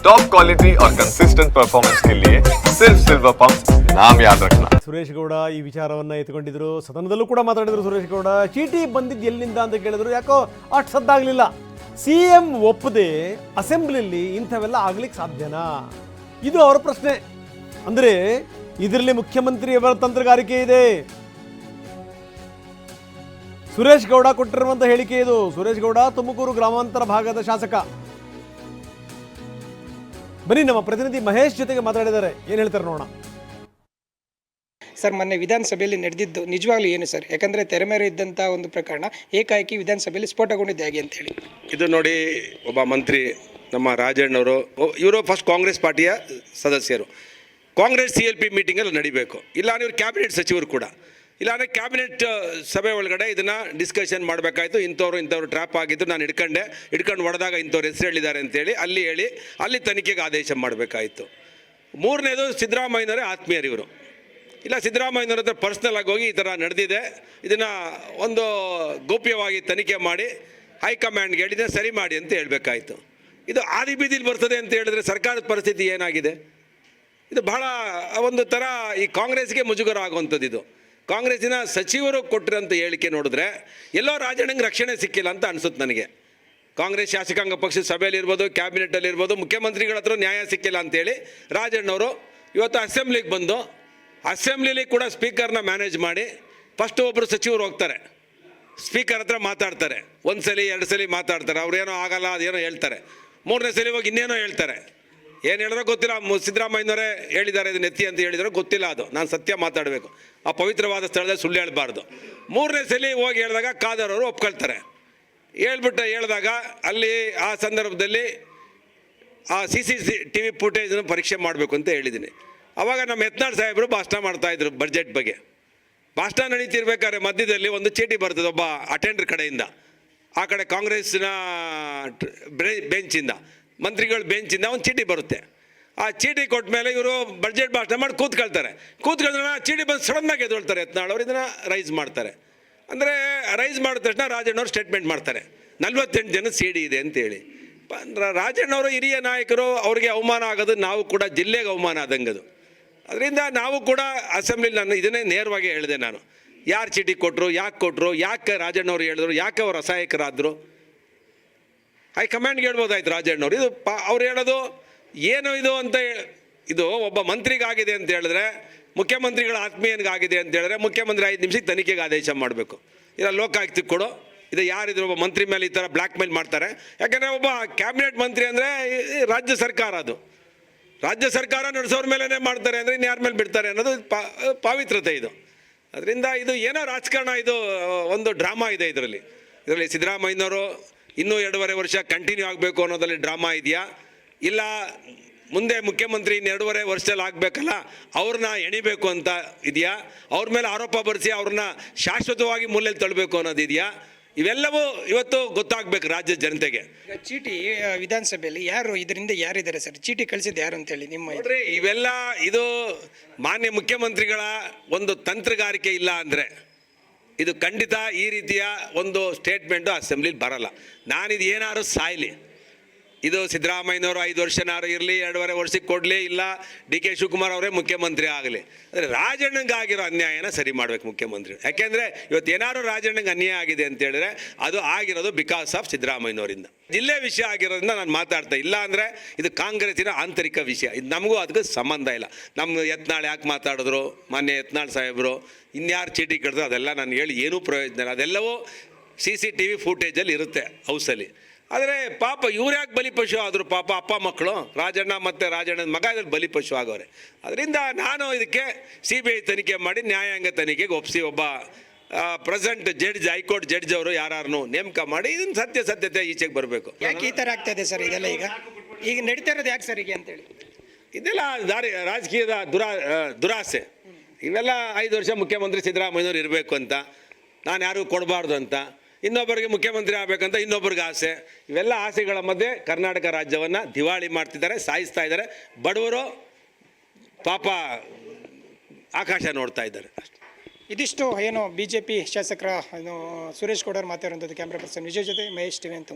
Top quality और consistent performance के लिए सिर्फ सिल्वर पंप नाम याद रखना ಸುರೇಶ್ ಗೌಡ ಈ ವಿಚಾರವನ್ನು ಎತ್ಕೊಂಡಿದ್ರು ಸದನದಲ್ಲೂ ಕೂಡ ಮಾತಾಡಿದ್ರು ಸುರೇಶ್ ಗೌಡ ಚೀಟಿ ಬಂದಿದ್ದು ಎಲ್ಲಿಂದ ಅಂತ ಕೇಳಿದ್ರು ಯಾಕೋ ಅಷ್ಟು ಸದ್ದಾಗಲಿಲ್ಲ ಸಿ ಎಂ ಒಪ್ಪದೆ ಅಸೆಂಬ್ಲಿಲಿ ಇಂಥವೆಲ್ಲ ಆಗ್ಲಿಕ್ಕೆ ಸಾಧ್ಯನಾ ಇದು ಅವರ ಪ್ರಶ್ನೆ ಅಂದರೆ ಇದರಲ್ಲಿ ಮುಖ್ಯಮಂತ್ರಿಯವರ ತಂತ್ರಗಾರಿಕೆ ಇದೆ ಸುರೇಶ್ ಗೌಡ ಕೊಟ್ಟಿರುವಂಥ ಹೇಳಿಕೆ ಇದು ಸುರೇಶ್ ಗೌಡ ತುಮಕೂರು ಗ್ರಾಮಾಂತರ ಭಾಗದ ಶಾಸಕ ಬನ್ನಿ ನಮ್ಮ ಪ್ರತಿನಿಧಿ ಮಹೇಶ್ ಜೊತೆಗೆ ಮಾತಾಡಿದ್ದಾರೆ. ಏನು ಹೇಳ್ತಾರೆ ನೋಡೋಣ. ಸರ್ ಮೊನ್ನೆ ವಿಧಾನಸಭೆಯಲ್ಲಿ ನಡೆದಿದ್ದು ನಿಜವಾಗ್ಲೂ ಏನು ಸರ್? ಯಾಕಂದರೆ ತೆರೆ ಮೇಲೆ ಇದ್ದಂಥ ಒಂದು ಪ್ರಕರಣ ಏಕಾಏಕಿ ವಿಧಾನಸಭೆಯಲ್ಲಿ ಸ್ಫೋಟಗೊಂಡಿದ್ದೆ ಹೇಗೆ ಅಂತೇಳಿ ಇದು ನೋಡಿ ಒಬ್ಬ ಮಂತ್ರಿ ನಮ್ಮ ರಾಜಣ್ಣವರು ಇವರು ಫಸ್ಟ್ ಕಾಂಗ್ರೆಸ್ ಪಾರ್ಟಿಯ ಸದಸ್ಯರು. ಕಾಂಗ್ರೆಸ್ ಸಿ ಎಲ್ ಪಿ ಮೀಟಿಂಗಲ್ಲಿ ನಡಿಬೇಕು. ಇಲ್ಲ ಇವರು ಕ್ಯಾಬಿನೆಟ್ ಸಚಿವರು ಕೂಡ. ಇಲ್ಲಾಂದರೆ ಕ್ಯಾಬಿನೆಟ್ ಸಭೆ ಒಳಗಡೆ ಇದನ್ನು ಡಿಸ್ಕಷನ್ ಮಾಡಬೇಕಾಯ್ತು. ಇಂಥವ್ರು ಇಂಥವ್ರು ಟ್ರ್ಯಾಪ್ ಆಗಿದ್ದು ನಾನು ಹಿಡ್ಕೊಂಡೆ. ಹಿಡ್ಕೊಂಡು ಹೊಡೆದಾಗ ಇಂಥವ್ರು ಹೆಸರು ಹೇಳಿದ್ದಾರೆ ಅಂತೇಳಿ ಅಲ್ಲಿ ಹೇಳಿ, ಅಲ್ಲಿ ತನಿಖೆಗೆ ಆದೇಶ ಮಾಡಬೇಕಾಯಿತು. ಮೂರನೇದು ಸಿದ್ದರಾಮಯ್ಯನವರೇ ಆತ್ಮೀಯರು ಇವರು. ಇಲ್ಲ, ಸಿದ್ದರಾಮಯ್ಯನವ್ರ ಹತ್ರ ಪರ್ಸ್ನಲ್ ಆಗಿ ಹೋಗಿ ಈ ಥರ ನಡೆದಿದೆ. ಇದನ್ನು ಒಂದು ಗೋಪ್ಯವಾಗಿ ತನಿಖೆ ಮಾಡಿ ಹೈಕಮಾಂಡ್ಗೆ ಹೇಳಿದೆ, ಸರಿ ಮಾಡಿ ಅಂತ ಹೇಳಬೇಕಾಯ್ತು. ಇದು ಆದಿ ಬೀದಿಲಿ ಬರ್ತದೆ ಅಂತ ಹೇಳಿದ್ರೆ ಸರ್ಕಾರದ ಪರಿಸ್ಥಿತಿ ಏನಾಗಿದೆ? ಇದು ಬಹಳ ಒಂದು ಥರ ಈ ಕಾಂಗ್ರೆಸ್ಗೆ ಮುಜುಗರ ಆಗುವಂಥದ್ದು ಇದು. ಕಾಂಗ್ರೆಸ್ಸಿನ ಸಚಿವರು ಕೊಟ್ಟಿರೋಂಥ ಹೇಳಿಕೆ ನೋಡಿದ್ರೆ ಎಲ್ಲೋ ರಾಜಣ್ಣಂಗೆ ರಕ್ಷಣೆ ಸಿಕ್ಕಿಲ್ಲ ಅಂತ ಅನಿಸುತ್ತೆ ನನಗೆ. ಕಾಂಗ್ರೆಸ್ ಶಾಸಕಾಂಗ ಪಕ್ಷದ ಸಭೆಯಲ್ಲಿರ್ಬೋದು ಕ್ಯಾಬಿನೆಟಲ್ಲಿರ್ಬೋದು ಮುಖ್ಯಮಂತ್ರಿಗಳ ಹತ್ರ ನ್ಯಾಯ ಸಿಕ್ಕಿಲ್ಲ ಅಂತೇಳಿ ರಾಜಣ್ಣವರು ಇವತ್ತು ಅಸೆಂಬ್ಲಿಗೆ ಬಂದು ಅಸೆಂಬ್ಲಿಲಿ ಕೂಡ ಸ್ಪೀಕರ್ನ ಮ್ಯಾನೇಜ್ ಮಾಡಿ ಫಸ್ಟ್ ಒಬ್ಬರು ಸಚಿವರು ಹೋಗ್ತಾರೆ. ಸ್ಪೀಕರ್ ಹತ್ರ ಮಾತಾಡ್ತಾರೆ. ಒಂದು ಸಲ ಎರಡು ಸಲ ಮಾತಾಡ್ತಾರೆ ಅವ್ರೇನೋ ಆಗಲ್ಲ, ಅದೇನೋ ಹೇಳ್ತಾರೆ. ಮೂರನೇ ಸಲ ಹೋಗಿ ಇನ್ನೇನೋ ಹೇಳ್ತಾರೆ. ಏನು ಹೇಳಿದ್ರೋ ಗೊತ್ತಿಲ್ಲ. ಸಿದ್ದರಾಮಯ್ಯನವರೇ ಹೇಳಿದ್ದಾರೆ ಇದನ್ನ ಎತ್ತಿ ಅಂತ ಹೇಳಿದರೆ, ಗೊತ್ತಿಲ್ಲ ಅದು. ನಾನು ಸತ್ಯ ಮಾತಾಡಬೇಕು. ಆ ಪವಿತ್ರವಾದ ಸ್ಥಳದಲ್ಲಿ ಸುಳ್ಳು ಹೇಳಬಾರ್ದು. ಮೂರನೇ ಸಲ ಹೋಗಿ ಹೇಳಿದಾಗ ಕಾದರವರು ಒಪ್ಕೊಳ್ತಾರೆ. ಹೇಳ್ಬಿಟ್ಟು ಹೇಳಿದಾಗ ಅಲ್ಲಿ ಆ ಸಂದರ್ಭದಲ್ಲಿ ಆ C C C T V ಫುಟೇಜನ್ನು ಪರೀಕ್ಷೆ ಮಾಡಬೇಕು ಅಂತ ಹೇಳಿದ್ದೀನಿ. ಅವಾಗ ನಮ್ಮ ಯತ್ನಾಳ್ ಸಾಹೇಬರು ಭಾಷಣ ಮಾಡ್ತಾಯಿದ್ರು ಬಜೆಟ್ ಬಗ್ಗೆ. ಭಾಷಣ ನಡೀತಿರ್ಬೇಕಾದ್ರೆ ಮಧ್ಯದಲ್ಲಿ ಒಂದು ಚೀಟಿ ಬರ್ತದೆ, ಒಬ್ಬ ಅಟೆಂಡರ್ ಕಡೆಯಿಂದ. ಆ ಕಡೆ ಕಾಂಗ್ರೆಸ್ನ ಬೆಂಚಿಂದ ಮಂತ್ರಿಗಳ ಬೆಂಚಿಂದ ಒಂದು ಚೀಟಿ ಬರುತ್ತೆ. ಆ ಚೀಟಿ ಕೊಟ್ಟ ಮೇಲೆ ಇವರು ಬಜೆಟ್ ಭಾಷಣ ಮಾಡಿ ಕೂತ್ಕೊಳ್ತಾರೆ. ಕೂತ್ಕೊಂಡ್ರೆ ಆ ಚೀಟಿ ಬಂದು ಸಡನ್ನಾಗಿ ಎದ್ದೇಳ್ತಾರೆ ಯತ್ನಾಳ್ ಅವರು ಇದನ್ನು ರೈಸ್ ಮಾಡ್ತಾರೆ. ಅಂದರೆ ರೈಸ್ ಮಾಡಿದ ತಕ್ಷಣ ರಾಜಣ್ಣವ್ರು ಸ್ಟೇಟ್ಮೆಂಟ್ ಮಾಡ್ತಾರೆ. ನಲ್ವತ್ತೆಂಟು ಜನ ಸಿ ಡಿ ಇದೆ ಅಂತೇಳಿ ರಾಜಣ್ಣವರು ಹಿರಿಯ ನಾಯಕರು ಅವ್ರಿಗೆ ಅವಮಾನ ಆಗೋದು ನಾವು ಕೂಡ ಜಿಲ್ಲೆಗೆ ಅವಮಾನ ಆದಂಗದು ಅದರಿಂದ ನಾವು ಕೂಡ ಅಸೆಂಬ್ಲಿಲಿ ನಾನು ಇದನ್ನೇ ನೇರವಾಗಿ ಹೇಳಿದೆ ನಾನು. ಯಾರು ಚೀಟಿ ಕೊಟ್ಟರು ಯಾಕೆ ಕೊಟ್ಟರು ಯಾಕೆ ರಾಜಣ್ಣವ್ರು ಹೇಳಿದ್ರು, ಯಾಕೆ ಅವ್ರು ಅಸಹಾಯಕರಾದರು? ಹೈಕಮಾಂಡ್ಗೆ ಹೇಳ್ಬೋದಾಯ್ತು ರಾಜಣ್ಣವ್ರು ಇದು ಪ ಅವ್ರು ಹೇಳೋದು ಏನು ಇದು ಅಂತ ಇದು ಒಬ್ಬ ಮಂತ್ರಿಗಾಗಿದೆ ಅಂತ ಹೇಳಿದ್ರೆ, ಮುಖ್ಯಮಂತ್ರಿಗಳ ಆತ್ಮೀಯನಿಗಾಗಿದೆ ಅಂತ ಹೇಳಿದ್ರೆ, ಮುಖ್ಯಮಂತ್ರಿ ಐದು ನಿಮಿಷಕ್ಕೆ ತನಿಖೆಗೆ ಆದೇಶ ಮಾಡಬೇಕು. ಇಲ್ಲ ಲೋಕಾಯುಕ್ತಕ್ಕೆ ಕೊಡು. ಇದು ಯಾರಿದ್ರು ಒಬ್ಬ ಮಂತ್ರಿ ಮೇಲೆ ಈ ಥರ ಬ್ಲ್ಯಾಕ್ ಮೇಲ್ ಮಾಡ್ತಾರೆ. ಯಾಕಂದರೆ ಒಬ್ಬ ಕ್ಯಾಬಿನೆಟ್ ಮಂತ್ರಿ ಅಂದರೆ ರಾಜ್ಯ ಸರ್ಕಾರ ಅದು. ರಾಜ್ಯ ಸರ್ಕಾರ ನಡೆಸೋರ ಮೇಲೇ ಮಾಡ್ತಾರೆ ಅಂದರೆ ಇನ್ನು ಯಾರ ಮೇಲೆ ಬಿಡ್ತಾರೆ ಅನ್ನೋದು ಪಾವಿತ್ರತೆ ಇದು. ಅದರಿಂದ ಇದು ಏನೋ ರಾಜಕಾರಣ, ಇದು ಒಂದು ಡ್ರಾಮಾ ಇದೆ ಇದರಲ್ಲಿ. ಇದರಲ್ಲಿ ಸಿದ್ದರಾಮಯ್ಯನವರು ಇನ್ನೂ ಎರಡೂವರೆ ವರ್ಷ ಕಂಟಿನ್ಯೂ ಆಗಬೇಕು ಅನ್ನೋದ್ರಲ್ಲಿ ಡ್ರಾಮಾ ಇದೆಯಾ? ಇಲ್ಲ ಮುಂದೆ ಮುಖ್ಯಮಂತ್ರಿ ಇನ್ನು ಎರಡೂವರೆ ವರ್ಷದಲ್ಲಿ ಆಗಬೇಕಲ್ಲ ಅವ್ರನ್ನ ಎಣಿಬೇಕು ಅಂತ ಇದೆಯಾ? ಅವ್ರ ಮೇಲೆ ಆರೋಪ ಬರೆಸಿ ಅವ್ರನ್ನ ಶಾಶ್ವತವಾಗಿ ಮೂಲೆಯಲ್ಲಿ ತಳ್ಳಬೇಕು ಅನ್ನೋದಿದೆಯಾ ಇವೆಲ್ಲವೂ ಇವತ್ತು ಗೊತ್ತಾಗಬೇಕು ರಾಜ್ಯದ ಜನತೆಗೆ. ಚೀಟಿ ವಿಧಾನಸಭೆಯಲ್ಲಿ ಯಾರು ಇದರಿಂದ ಯಾರಿದ್ದಾರೆ ಸರ್? ಚೀಟಿ ಕಳಿಸಿದ್ದು ಯಾರು ಅಂತೇಳಿ ನಿಮ್ಮ ಇವೆಲ್ಲ ಇದು ಮಾನ್ಯ ಮುಖ್ಯಮಂತ್ರಿಗಳ ಒಂದು ತಂತ್ರಗಾರಿಕೆ ಇಲ್ಲ ಅಂದರೆ ಇದು ಖಂಡಿತ ಈ ರೀತಿಯ ಒಂದು ಸ್ಟೇಟ್ಮೆಂಟು ಅಸೆಂಬ್ಲಿಲಿ ಬರಲ್ಲ. ನಾನಿದು ಏನಾದ್ರು ಸಾಯ್ಲಿ. ಇದು ಸಿದ್ದರಾಮಯ್ಯನವರು ಐದು ವರ್ಷನಾರು ಇರಲಿ, ಎರಡೂವರೆ ವರ್ಷಕ್ಕೆ ಕೊಡಲಿ, ಇಲ್ಲ ಡಿ ಕೆ ಶಿವಕುಮಾರ್ ಅವರೇ ಮುಖ್ಯಮಂತ್ರಿ ಆಗಲಿ. ಅಂದರೆ ರಾಜಣ್ಣಂಗಾಗಿರೋ ಅನ್ಯಾಯನ ಸರಿ ಮಾಡಬೇಕು ಮುಖ್ಯಮಂತ್ರಿ. ಯಾಕೆಂದರೆ ಇವತ್ತು ಏನಾದ್ರು ರಾಜಣ್ಣಂಗೆ ಅನ್ಯಾಯ ಆಗಿದೆ ಅಂತ ಹೇಳಿದ್ರೆ ಅದು ಆಗಿರೋದು ಬಿಕಾಸ್ ಆಫ್ ಸಿದ್ದರಾಮಯ್ಯನವರಿಂದ. ಜಿಲ್ಲೆ ವಿಷಯ ಆಗಿರೋದ್ರಿಂದ ನಾನು ಮಾತಾಡ್ತಾ ಇಲ್ಲ ಅಂದರೆ ಇದು ಕಾಂಗ್ರೆಸ್ಸಿನ ಆಂತರಿಕ ವಿಷಯ. ಇದು ನಮಗೂ ಅದಕ್ಕೆ ಸಂಬಂಧ ಇಲ್ಲ. ನಮ್ಮ ಯತ್ನಾಳ್ ಯಾಕೆ ಮಾತಾಡಿದ್ರು? ಮಾನ್ಯ ಯತ್ನಾಳ್ ಸಾಹೇಬರು, ಇನ್ಯಾರು ಚೀಟಿ ಕಟ್ಟಿದ್ರು ಅದೆಲ್ಲ ನಾನು ಹೇಳಿ ಏನೂ ಪ್ರಯೋಜನ ಇಲ್ಲ. ಅದೆಲ್ಲವೂ ಸಿ ಸಿ ಟಿ ವಿ ಫೂಟೇಜಲ್ಲಿ ಇರುತ್ತೆ ಹೌಸಲ್ಲಿ ಆದರೆ ಪಾಪ ಇವ್ರು ಯಾಕೆ ಬಲಿಪಶು ಆದರು ಪಾಪ ಅಪ್ಪ ಮಕ್ಕಳು ರಾಜಣ್ಣ ಮತ್ತು ರಾಜಣ್ಣನ ಮಗ ಇದ್ರಲ್ಲಿ ಬಲಿಪಶು ಆಗೋರೆ. ಅದರಿಂದ ನಾನು ಇದಕ್ಕೆ ಸಿ ಬಿ ಐ ತನಿಖೆ ಮಾಡಿ ನ್ಯಾಯಾಂಗ ತನಿಖೆಗೆ ಒಪ್ಪಿಸಿ ಒಬ್ಬ ಪ್ರೆಸೆಂಟ್ ಜಡ್ಜ್ ಹೈಕೋರ್ಟ್ ಜಡ್ಜ್ ಅವರು ಯಾರನ್ನು ನೇಮಕ ಮಾಡಿ ಇದನ್ನ ಸತ್ಯಾಸತ್ಯತೆ ಈಚೆಗೆ ಬರಬೇಕು. ಯಾಕೆ ಈ ಥರ ಆಗ್ತದೆ ಸರ್ ಇದೆಲ್ಲ ಈಗ? ಈಗ ನಡೀತಾ ಇರೋದು ಯಾಕೆ ಸರ್ ಈಗ ಅಂತೇಳಿ? ಇದೆಲ್ಲ ದಾರಿ ರಾಜಕೀಯದ ದುರಾ ದುರಾಸೆ. ಇವೆಲ್ಲ ಐದು ವರ್ಷ ಮುಖ್ಯಮಂತ್ರಿ ಸಿದ್ದರಾಮಯ್ಯವ್ರು ಇರಬೇಕು ಅಂತ. ನಾನು ಯಾರಿಗೂ ಕೊಡಬಾರ್ದು ಅಂತ. ಇನ್ನೊಬ್ಬರಿಗೆ ಮುಖ್ಯಮಂತ್ರಿ ಆಗಬೇಕಂತ ಇನ್ನೊಬ್ಬರಿಗೆ ಆಸೆ. ಇವೆಲ್ಲ ಆಸೆಗಳ ಮಧ್ಯೆ ಕರ್ನಾಟಕ ರಾಜ್ಯವನ್ನು ದಿವಾಳಿ ಮಾಡ್ತಿದ್ದಾರೆ, ಸಾಯಿಸ್ತಾ ಇದ್ದಾರೆ. ಬಡವರು ಪಾಪ ಆಕಾಶ ನೋಡ್ತಾ ಇದ್ದಾರೆ. ಇದಿಷ್ಟು ಏನು ಬಿ ಜೆ ಪಿ ಶಾಸಕರ, ಏನು ಸುರೇಶ್ ಗೌಡರು ಮಾತಾಡುವಂಥದ್ದು ಕ್ಯಾಮ್ರಾ ಪರ್ಸನ್ ವಿಜಯ್ ಜೊತೆ ಮಹೇಶ್ ಟಿವಿ ಅಂತ